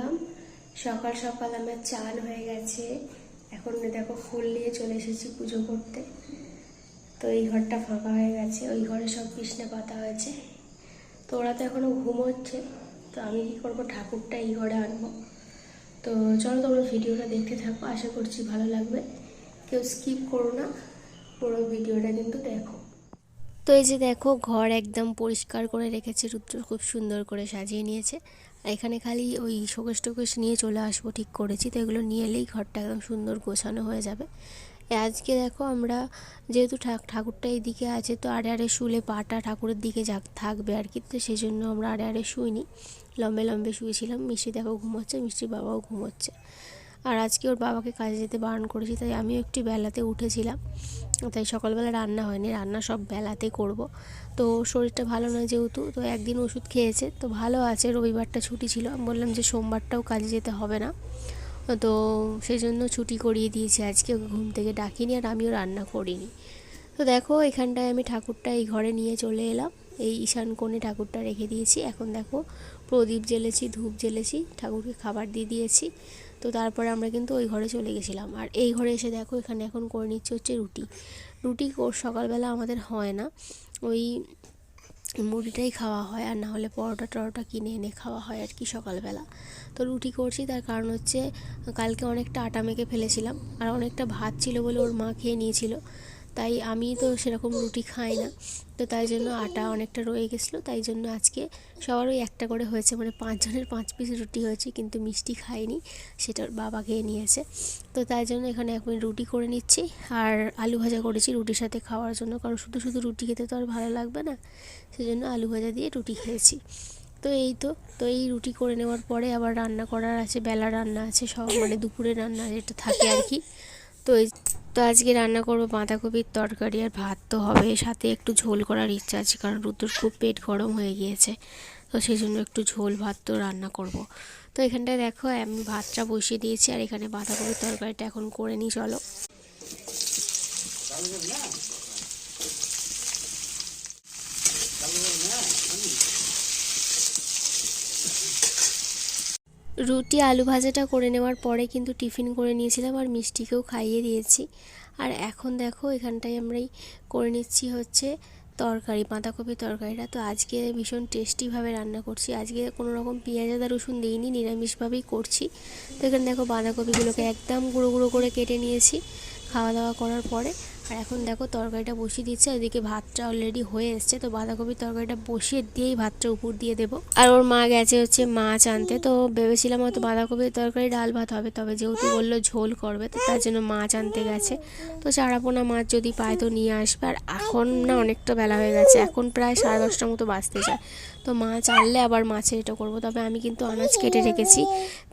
Welcome সকাল সকাল আমার চান হয়ে গেছে। এখন দেখো ফুল নিয়ে চলে এসেছি পুজো করতে। তো এই ঘরটা ফাঁকা হয়ে গেছে। ওই ঘরে সব কৃষ্ণে পাতা হয়েছে। তো ওরা তো এখনও ঘুমোচ্ছে। তো আমি কী করব? ঠাকুরটা এই ঘরে আনব। তো চলো তোমরা ভিডিওটা দেখতে থাকো। আশা করছি ভালো লাগবে। কেউ স্কিপ করো না। পুরো ভিডিওটা কিন্তু দেখো। তো এই যে দেখো, ঘর একদম পরিষ্কার করে রেখেছে। রুদ্র খুব সুন্দর করে সাজিয়ে নিয়েছে। এখানে খালি ওই শোকেশ টোকেশ নিয়ে চলে আসব, ঠিক করেছি। তো এগুলো নিয়ে এলেই ঘরটা একদম সুন্দর গোছানো হয়ে যাবে। আজকে দেখো আমরা যেহেতু ঠাক ঠাকুরটা এইদিকে আছে, তো আড়ে আড়ে শুলে পাটা ঠাকুরের দিকে যাক, থাকবে আর কি। তো সেই জন্য আমরা আড়ে আড়ে শুইনি। লম্বে লম্বে শুয়েছিলাম। মিষ্টি দেখো ঘুমোচ্ছে মিষ্টির বাবাও ঘুমোচ্ছে। আর আজকে ওর বাবাকে কাজে যেতে বারণ করেছি, তাই আমিও একটু বেলাতে উঠেছিলাম। তাই সকালবেলা রান্না হয়নি, রান্না সব বেলাতে করব। তো শরীরটা ভালো নয় যেহেতু, তো একদিন ওষুধ খেয়েছে, তো ভালো আছে, রবিবারটা ছুটি ছিল। আমি বললাম যে সোমবারটাও কাজে যেতে হবে না। তো সেই জন্য ছুটি করিয়ে দিয়েছি আজকে, ওকে ঘুম থেকে ডাকিনি আর আমিও রান্না করিনি। তো দেখো এখানটায় আমি ঠাকুরটা এই ঘরে নিয়ে চলে এলাম। এই ঈশান কোণে ঠাকুরটা রেখে দিয়েছি। এখন দেখো প্রদীপ জ্বেলেছি, ধূপ জ্বেলেছি, ঠাকুরকে খাবার দিয়ে দিয়েছি। তো তারপরে আমরা কিন্তু ওই ঘরে চলে গেছিলাম। আর এই ঘরে এসে দেখো এখানে এখন করে নিচ্ছে হচ্ছে রুটি। রুটি সকালবেলা আমাদের হয় না। ওই মুড়িটাই খাওয়া হয় আর না হলে পরোটা টরোটা কিনে এনে খাওয়া হয় আর কি সকালবেলা। তো রুটি করছি, তার কারণ হচ্ছে কালকে অনেকটা আটা মেখে ফেলেছিলাম। আর অনেকটা ভাত ছিল বলে ওর মা খেয়ে নিয়েছিল। তাই আমি তো সেরকম রুটি খাই না। তো তাই জন্য আটা অনেকটা রয়ে গেছিল। তাই জন্য আজকে সবার ওই একটা করে হয়েছে। মানে পাঁচজনের পাঁচ পিস রুটি হয়েছে, কিন্তু মিষ্টি খাইনি। সেটা বাবা খেয়ে নিয়েছে। তো তাই জন্য এখানে এখন রুটি করে নিচ্ছি। আর আলু ভাজা করেছি রুটির সাথে খাওয়ার জন্য। কারণ শুধু শুধু রুটি খেতে তো আর ভালো লাগবে না। সেজন্য আলু ভাজা দিয়ে রুটি খেয়েছি। তো এই তো তো এই রুটি করে নেওয়ার পরে আবার রান্না করার আছে, বেলা রান্না আছে, সব মানে দুপুরে রান্না যেটা থাকে আর কি। তো তো আজকে রান্না করব বাঁধাকপির তরকারি আর ভাত তো হবে সাথে একটু ঝোল করার ইচ্ছা আছে, কারণ রুদ্রর খুব পেট গরম হয়ে গিয়েছে। তো সেই জন্য একটু ঝোল, ভাত তো রান্না করব। তো এখানটায় দেখো, আমি ভাতটা বসিয়ে দিয়েছি, আর এখানে বাঁধাকপির তরকারিটা এখন করে নিই, চলো। রুটি আলু ভাজাটা করে নেওয়ার পরে কিন্তু টিফিন করে নিয়েছিলাম আর মিষ্টিকেও খাইয়ে দিয়েছি। আর এখন দেখো, এখানটায় আমরাই করে নিচ্ছি হচ্ছে তরকারি বাঁধাকপি তরকারিটা। তো আজকে ভীষণ টেস্টিভাবে রান্না করছি। আজকে কোনো রকম পেঁয়াজ আদা রসুন দিইনি, নিরামিষভাবেই করছি। তো এখানে দেখো বাঁধাকপিগুলোকে একদম গুঁড়ো গুঁড়ো করে কেটে নিয়েছি খাওয়া দাওয়া করার পরে। আর এখন দেখো তরকারিটা বসিয়ে দিচ্ছে, এদিকে ভাতটা অলরেডি হয়ে এসছে, তো বাঁধাকপির তরকারিটা বসিয়ে দিয়েই ভাতটা উপর দিয়ে দেবো। আর ওর মা গেছে হচ্ছে মাছ আনতে, তো ভেবেছিলাম হয়তো বাঁধাকপির তরকারি ডাল ভাত হবে, তবে যেহেতু বলল ঝোল করবে, তো তার জন্য মাছ আনতে গেছে। তো চারাপোনা মাছ যদি পায় তো নিয়ে আসবে, আর এখন না অনেকটা বেলা হয়ে গেছে, এখন প্রায় সাড়ে দশটার মতো বাজতে যায়। তো মাছ আনলে আবার মাছের এটা করব, তবে আমি কিন্তু আনাজ কেটে রেখেছি,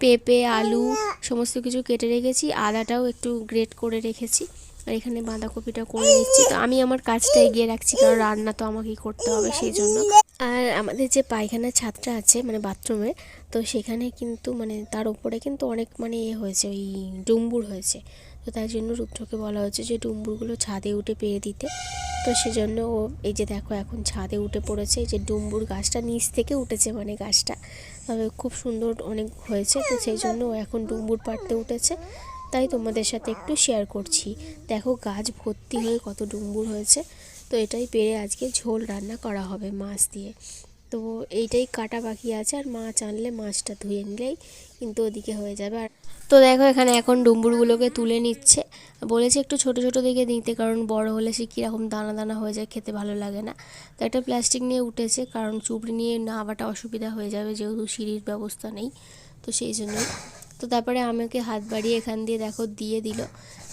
পেঁপে, আলু, সমস্ত কিছু কেটে রেখেছি, আদাটাও একটু গ্রেট করে রেখেছি। আর এখানে বাঁধাকপিটা করে নিচ্ছি। তো আমি আমার কাজটা এগিয়ে রাখছি, কারণ রান্না তো আমাকেই করতে হবে সেই জন্য আর আমাদের যে পায়খানার ছাদটা আছে মানে বাথরুমে, তো সেখানে কিন্তু মানে তার উপরে কিন্তু অনেক মানে ইয়ে হয়েছে, ওই ডুম্বুর হয়েছে। তো তাই জন্য রুদ্রকে বলা হয়েছে যে ডুম্বুরগুলো ছাদে উঠে পেরে দিতে। তো সেজন্য ও, এই যে দেখো এখন ছাদে উঠে পড়েছে যে ডুম্বুর গাছটা নিচ থেকে উঠেছে মানে গাছটা। তবে খুব সুন্দর অনেক হয়েছে, তো সেই জন্য ও এখন ডুম্বুর পাড়তে উঠেছে। তাই তোমাদের সাথে একটু শেয়ার করছি। দেখো গাছ ভর্তি হয়ে কত ডুম্বুর হয়েছে। তো এটাই পেরে আজকে ঝোল রান্না করা হবে মাছ দিয়ে। তো এইটাই কাটা বাকি আছে আর মাছ আনলে মাছটা ধুয়ে নিলেই কিন্তু ওদিকে হয়ে যাবে। আর তো দেখো এখানে এখন ডুম্বুরগুলোকে তুলে নিচ্ছে। বলেছে একটু ছোট ছোট দিকে নিতে কারণ বড় হলে সে কীরকম দানা দানা হয়ে যায় খেতে ভালো লাগে না। তো একটা প্লাস্টিক নিয়ে উঠেছে কারণ চুবড়ি নিয়ে না নামাটা অসুবিধা হয়ে যাবে যেহেতু সিঁড়ির ব্যবস্থা নেই। তো সেই জন্যই তো তারপরে আমাকে হাত বাড়িয়ে এখান দিয়ে দেখো দিয়ে দিল।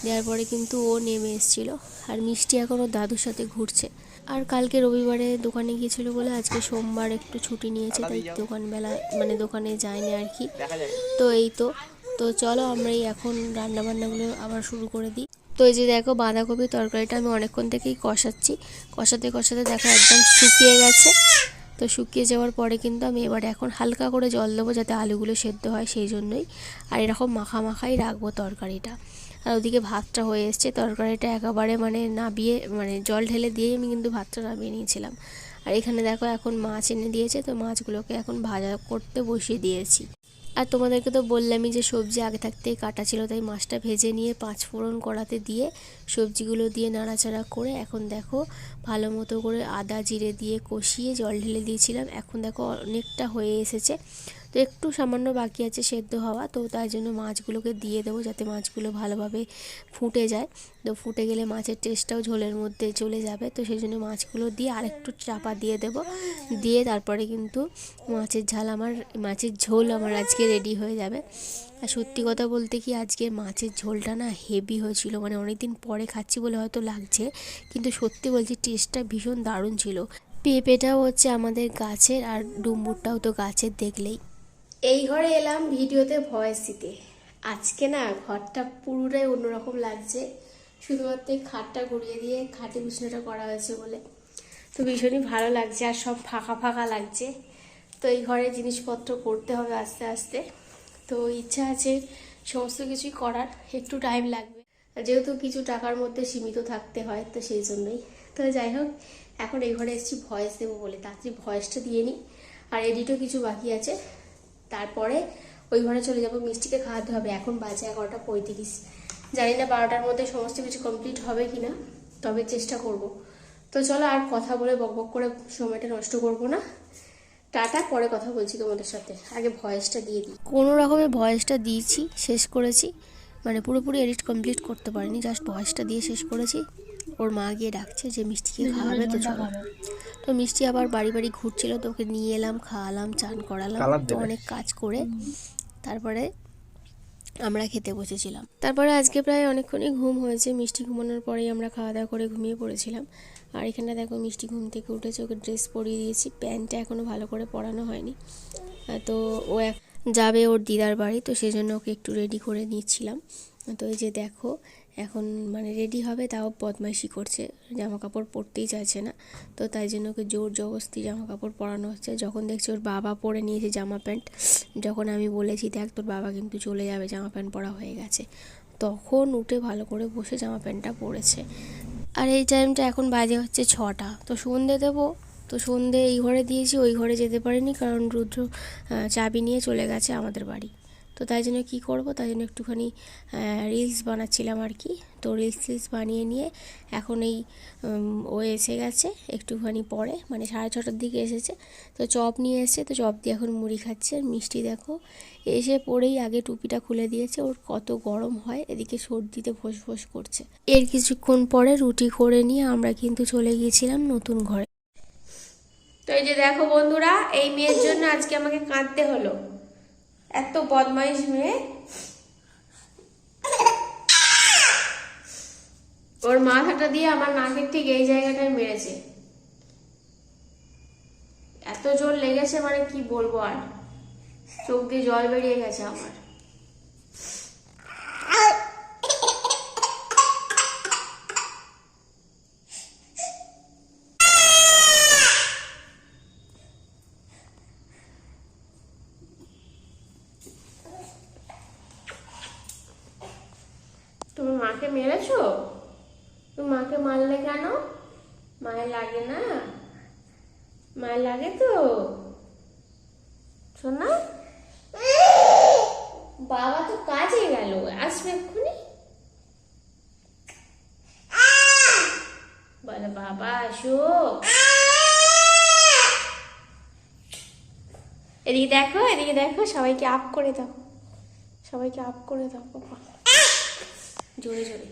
দেওয়ার পরে কিন্তু ও নেমে এসেছিল। আর মিষ্টি এখন ওর দাদুর সাথে ঘুরছে। আর কালকে রবিবারে দোকানে গিয়েছিল বলে আজকে সোমবার একটু ছুটি নিয়েছে তাই দোকানবেলা মানে দোকানে যায়নি আর কি। তো এই তো তো চলো আমরা এই এখন রান্না বান্নাগুলো আবার শুরু করে দিই। তো এই যে দেখো বাঁধাকপি তরকারিটা আমি অনেকক্ষণ থেকেই কষাচ্ছি। কষাতে কষাতে দেখো একদম শুকিয়ে গেছে। তো শুকিয়ে যাওয়ার পরে কিন্তু আমি এবার এখন হালকা করে জল দেবো যাতে আলুগুলো সেদ্ধ হয় সেই জন্যই। আর এরকম মাখা মাখাই রাখব তরকারিটা। আর ওদিকে ভাতটা হয়ে এসছে, তরকারিটা একেবারে মানে নাবিয়ে মানে জল ঢেলে দিয়েই আমি কিন্তু ভাতটা নামিয়ে নিয়েছিলাম। আর এখানে দেখো এখন মাছ এনে দিয়েছে, তো মাছগুলোকে এখন ভাজা করতে বসিয়ে দিয়েছি। আর তোমাদেরকে তো বললামই যে সবজি আগে থাকতেই কাটা ছিল, তাই মাছটা ভেজে নিয়ে পাঁচ ফোড়ন কড়াতে দিয়ে সবজিগুলো দিয়ে নাড়াচাড়া করে এখন দেখো ভালো মতো করে আদা জিরে দিয়ে কষিয়ে জল ঢেলে দিয়েছিলাম। এখন দেখো অনেকটা হয়ে এসেছে। তো একটু সামান্য বাকি আছে সেদ্ধ হওয়া, তো তাই জন্য মাছগুলোকে দিয়ে দেবো যাতে মাছগুলো ভালোভাবে ফুটে যায়। তো ফুটে গেলে মাছের টেস্টটাও ঝোলের মধ্যে চলে যাবে, তো সেই জন্য মাছগুলো দিয়ে আরেকটু চাপা দিয়ে দেবো। দিয়ে তারপরে কিন্তু মাছের ঝাল আমার, মাছের ঝোল আমার আজকে রেডি হয়ে যাবে। আর সত্যি কথা বলতে কি আজকে মাছের ঝোলটা না হেভি হয়েছিল মানে অনেকদিন পরে খাচ্ছি বলে হয়তো লাগছে, কিন্তু সত্যি বলছি টেস্টটা ভীষণ দারুণ ছিল। পেঁপেটাও হচ্ছে আমাদের গাছের আর ডুম্বুরটাও তো গাছের দেখলেই। এই ঘরে এলাম ভিডিওতে ভয়েস দিতে। আজকে না ঘরটা পুরোটাই অন্যরকম লাগছে। শুধুমাত্র খাটটা ঘুরিয়ে দিয়ে খাটে বিছানাটা করা হয়েছে বলে। তো ভীষণই ভালো লাগছে আর সব ফাঁকা ফাঁকা লাগছে। তো এই ঘরে জিনিসপত্র করতে হবে আস্তে আস্তে। তো ইচ্ছা আছে সমস্ত কিছুই করার, একটু টাইম লাগবে। যেহেতু কিছু টাকার মধ্যে সীমিত থাকতে হয়, তো সেই জন্যই। তো যাই হোক, এখন এই ঘরে এসেছি ভয়েস দেবো বলে। তাড়াতাড়ি ভয়েসটা দিয়ে নিই। আর এডিটও কিছু বাকি আছে। তারপরে ওই ঘরে চলে যাব, মিষ্টিকে খাওয়াতে হবে। এখন বাজে এগারোটা পঁয়ত্রিশ। জানি না বারোটার মধ্যে সমস্ত কিছু কমপ্লিট হবে কি না তবে চেষ্টা করব। তো চলো আর কথা বলে বক বক করে সময়টা নষ্ট করব না। টাটা, পরে কথা বলছি তোমাদের সাথে। আগে ভয়েসটা দিয়ে দিই। কোনো রকমের ভয়েসটা দিয়েছি, শেষ করেছি। মানে পুরোপুরি এডিট কমপ্লিট করতে পারিনি জাস্ট ভয়েসটা দিয়ে শেষ করেছি। ওর মা গিয়ে ডাকছে যে মিষ্টিকে খাওয়াবে তো চলো। তো মিষ্টি আবার বাড়ি বাড়ি ঘুরছিল তো ওকে নিয়ে এলাম খাওয়ালাম চান করালাম তো অনেক কাজ করে তারপরে আমরা খেতে বসেছিলাম। তারপরে আজকে প্রায় অনেকক্ষণই ঘুম হয়েছে মিষ্টি ঘুমানোর পরেই আমরা খাওয়া দাওয়া করে ঘুমিয়ে পড়েছিলাম। আর এখানে দেখো মিষ্টি ঘুম থেকে উঠেছে ওকে ড্রেস পরিয়ে দিয়েছি প্যান্টটা এখনও ভালো করে পরানো হয়নি। তো ও এক যাবে ওর দিদার বাড়ি তো সেই জন্য ওকে একটু রেডি করে নিচ্ছিলাম। তো এই যে দেখো, এখন মানে রেডি হবে, তাও বদমাইশি করছে। জামা কাপড় পরতেই চাইছে না। তো তাই জন্য ওকে জোর জবরদস্তি জামা কাপড় পরানো হচ্ছে। যখন দেখছি ওর বাবা পরে নিয়েছে জামা প্যান্ট, যখন আমি বলেছি, দেখ, তোর বাবা কিন্তু চলে যাবে, জামা প্যান্ট পরা হয়ে গেছে। তখন উঠে ভালো করে বসে জামা প্যান্টটা পরেছে। আর এই টাইমটা এখন বাজে হচ্ছে ছটা। তো সন্ধে দেবো, তো সন্ধে এই ঘরে দিয়েছি, ওই ঘরে যেতে পারিনি, কারণ রুদ্র চাবি নিয়ে চলে গেছে আমাদের বাড়ি। তো তাই জন্য কী করব? তাই জন্য একটুখানি রিলস বানাচ্ছিলাম আর কি তো রিলস টিলস বানিয়ে নিয়ে এখন এই ও এসে গেছে একটুখানি পরে মানে সাড়ে ছটার দিকে এসেছে। তো চপ নিয়ে এসেছে, তো চপ দিয়ে এখন মুড়ি খাচ্ছে আর মিষ্টি দেখো। এসে পরেই আগে টুপিটা খুলে দিয়েছে, ওর কত গরম হয়, এদিকে সর্দিতে ফোঁস ফোঁস করছে। এর কিছুক্ষণ পরে রুটি করে নিয়ে আমরা কিন্তু চলে গিয়েছিলাম নতুন ঘরে। তো এই যে দেখো বন্ধুরা, এই মেয়ের জন্য আজকে আমাকে কাঁদতে হলো। এত বদমাইশ মেয়ে। ওর মাথাটা দিয়ে আমার নাকের ঠিক এই জায়গাটায় মেরেছে। এত জোর লেগেছে মানে কি বলব আর? চোখ দিয়ে জল বেরিয়ে গেছে আমার। তুমি মাকে মেরেছো? তুমি মাকে মারলে কেন? মায়ের লাগে না? মায়ের লাগে তো? শোনা বাবা তো কাজে গেল, আসবে এক্ষুনি। বলে, বাবা, আসো। এদিকে দেখো এদিকে দেখো, সবাইকে আপ করে দাও। সবাইকে আপ করে দাও, বাবা। জোরে জোরে।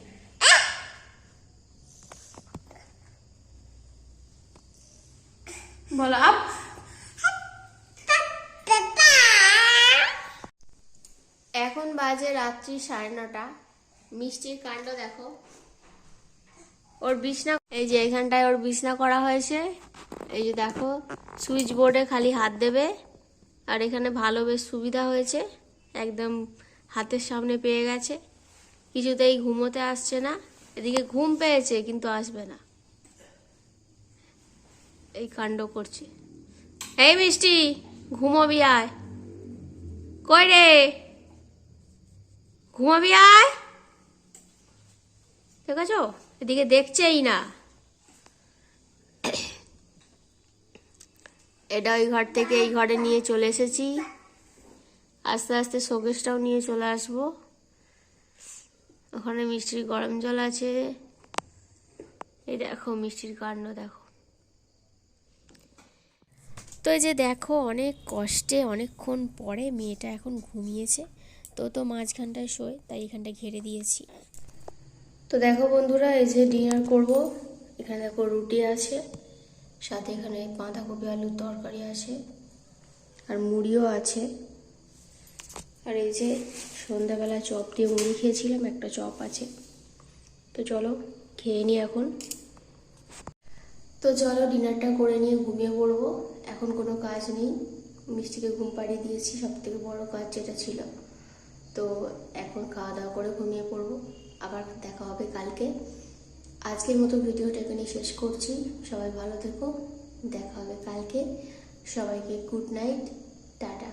বলো, আপ। এখন বাজে রাত্রি সাড়ে নটা। মিষ্টির কাণ্ড দেখো। ওর বিছনা এই যে এখানটায় ওর বিছনা করা হয়েছে। এই যে দেখো, সুইচ বোর্ডে খালি হাত দেবে। আর এখানে ভালো বেশ সুবিধা হয়েছে। একদম হাতের সামনে পেয়ে গেছে। কিছুতেই ঘুমোতে আসছে না। এদিকে ঘুম পেয়েছে, কিন্তু আসবে না। এই কাণ্ড করছে। এই মিষ্টি, ঘুমোবি আয়। কই রে? ঘুমাবি আয়। দেখেছ? এদিকে দেখছেই না। এটা ওই ঘর থেকে এই ঘরে নিয়ে চলে এসেছি। আস্তে আস্তে শোকেসটাও নিয়ে চলে আসব। ওখানে মিষ্টির গরম জল আছে। এই দেখো, মিষ্টির কাণ্ড দেখো। তো এই যে দেখো, অনেক কষ্টে অনেকক্ষণ পরে মেয়েটা এখন ঘুমিয়েছে। তো তো মাঝখানটায় শোয়, তাই এখানটা ঘেরে দিয়েছি। তো দেখো বন্ধুরা, এই যে ডিনার করব। এখানে দেখো রুটি আছে, সাথে এখানে বাঁধাকপি, আলুর তরকারি আছে, আর মুড়িও আছে। আর এই যে সন্ধ্যাবেলা চপ দিয়ে মুড়ি খেয়েছিলাম, একটা চপ আছে। তো চলো খেয়ে নিই এখন। তো চলো ডিনারটা করে নিয়ে ঘুমিয়ে পড়ব। এখন কোনো কাজ নেই। মিষ্টিকে ঘুম পাড়িয়ে দিয়েছি সব থেকে বড় কাজ যেটা ছিল। তো এখন খাওয়া দাওয়া করে ঘুমিয়ে পড়ব। আবার দেখা হবে কালকে। আজকের মতো ভিডিওটা এখানে শেষ করছি। সবাই ভালো থেকো। দেখা হবে কালকে। সবাইকে গুড নাইট। টাটা।